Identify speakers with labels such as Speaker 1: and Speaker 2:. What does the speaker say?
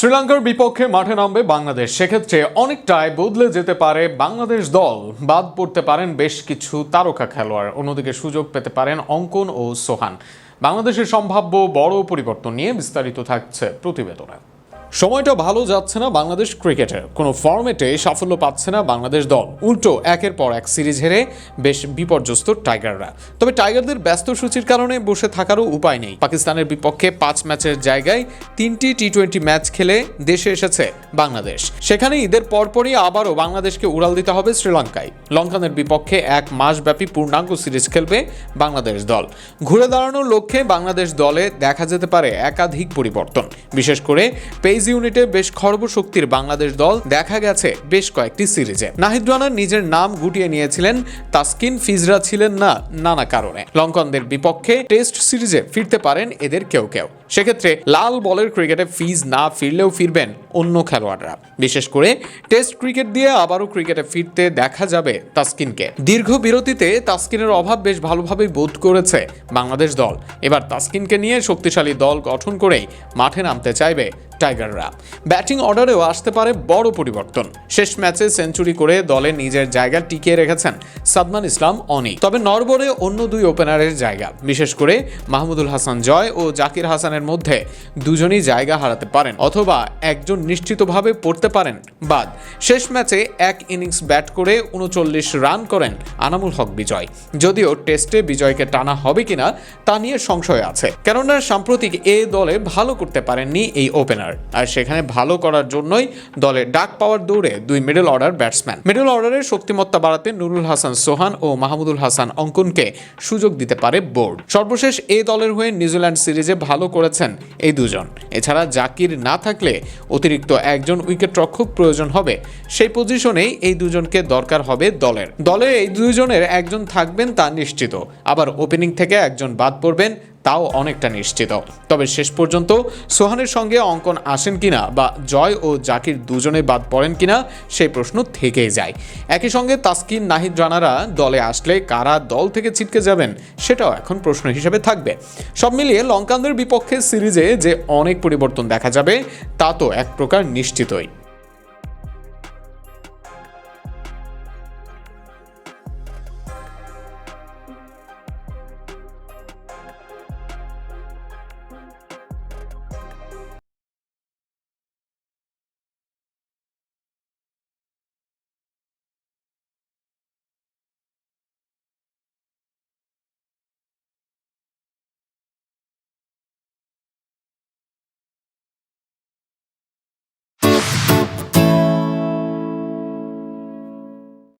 Speaker 1: শ্রীলঙ্কার বিপক্ষে মাঠে নামবে বাংলাদেশ। সেক্ষেত্রে অনেকটাই বদলে যেতে পারে বাংলাদেশ দল। বাদ পড়তে পারেন বেশ কিছু তারকা খেলোয়াড়। অন্যদিকে সুযোগ পেতে পারেন অঙ্কন ও সোহান। বাংলাদেশের সম্ভাব্য বড় পরিবর্তন নিয়ে বিস্তারিত থাকছে প্রতিবেদনে। সময়টা ভালো যাচ্ছে না বাংলাদেশ ক্রিকেটের কোনো ফর্মেটে সাফল্য পাচ্ছে না বাংলাদেশ দল। উল্টো, একের পর এক সিরিজ হেরে বেশ বিপর্যস্ত টাইগাররা। তবে টাইগারদের ব্যস্ত সূচির কারণে বসে থাকারও উপায় নেই। পাকিস্তানের বিপক্ষে পাঁচ ম্যাচের জায়গায় তিনটি টি টোয়েন্টি ম্যাচ খেলে দেশে এসেছে বাংলাদেশ। সেখানে ঈদের পরপরই আবারও বাংলাদেশকে উড়াল দিতে হবে শ্রীলঙ্কায়। লঙ্কানের বিপক্ষে এক মাসব্যাপী পূর্ণাঙ্গ সিরিজ খেলবে বাংলাদেশ দল। ঘুরে দাঁড়ানোর লক্ষ্যে বাংলাদেশ দলে দেখা যেতে পারে একাধিক পরিবর্তন। বিশেষ করে পেজ ইউনিটে বেশ খর্বশক্তির বাংলাদেশ দল দেখা গেছে বেশ কয়েকটি সিরিজে। নাহিদ রানার নিজের নাম গুটিয়ে নিয়েছিলেন, তাসকিন ফিজরা ছিলেন না নানা কারণে। লঙ্কনদের বিপক্ষে টেস্ট সিরিজে ফিরতে পারেন এদের কেউ কেউ। সেক্ষেত্রে লাল বলের ক্রিকেটে ফিজ না ফিরলেও ফিরবেন অন্য খেলোয়াড়রা। বিশেষ করে টেস্ট ক্রিকেট দিয়ে আবারও ক্রিকেটে ফিরতে দেখা যাবে তাসকিনকে। দীর্ঘ বিরতিতে তাসকিনের অভাব বেশ ভালোভাবেই বোধ করেছে বাংলাদেশ দল। এবার তাসকিনকে নিয়ে শক্তিশালী দল গঠন করেই মাঠে নামতে চাইবে টাইগাররা। ব্যাটিং অর্ডারেও আসতে পারে বড় পরিবর্তন। শেষ ম্যাচে সেঞ্চুরি করে দলে নিজের জায়গা টিকিয়ে রেখেছেন সাদমান ইসলাম অনি তবে নরবরে অন্য দুই ওপেনারের জায়গা। বিশেষ করে মাহমুদুল হাসান জয় ও জাকির হাসানের মধ্যে দুজনই জায়গা হারাতে পারেন অথবা একজন নিশ্চিতভাবে পড়তে পারেন বাদ। শেষ ম্যাচে এক ইনিংস ব্যাট করে উনচল্লিশ রান করেন আনামুল হক বিজয়। যদিও টেস্টে বিজয়কে টানা হবে কিনা তা নিয়ে সংশয় আছে। কেননা সাম্প্রতিক এ দলে ভালো করতে পারেননি এই ওপেনার। আর সেখানে ভালো করার জন্যই দলে ডাক পাওয়ার দৌড়ে দুই মিডল অর্ডার ব্যাটসম্যান মিডল অর্ডারের শক্তিমত্তা বাড়াতে নুরুল হাসান সোহান ও মাহমুদুল হাসান অঙ্কনকে সুযোগ দিতে পারে বোর্ড। সর্বশেষ এ দলের হয়ে নিউজিল্যান্ড সিরিজে ভালো করেছেন এই দুজন। এছাড়া জাকির না থাকলে অতিরিক্ত একজন উইকেট রক্ষক প্রয়োজন হবে। সেই পজিশনেই এই দুজনকে দরকার হবে দলের। দলের এই দুজনের একজন থাকবেন তা নিশ্চিত। আবার ওপেনিং থেকে একজন বাদ পড়বেন তাও অনেকটা নিশ্চিত। তবে শেষ পর্যন্ত সোহানের সঙ্গে অঙ্কন আসেন কিনা বা জয় ও জাকির দুজনে বাদ পড়েন কিনা সেই প্রশ্ন থেকেই যায়। একই সঙ্গে তাসকিন নাহিদ রানারা দলে আসলে কারা দল থেকে ছিটকে যাবেন, সেটাও এখন প্রশ্ন হিসেবে থাকবে। সব মিলিয়ে লঙ্কানদের বিপক্ষে সিরিজে যে অনেক পরিবর্তন দেখা যাবে, তা তো এক প্রকার নিশ্চিতই।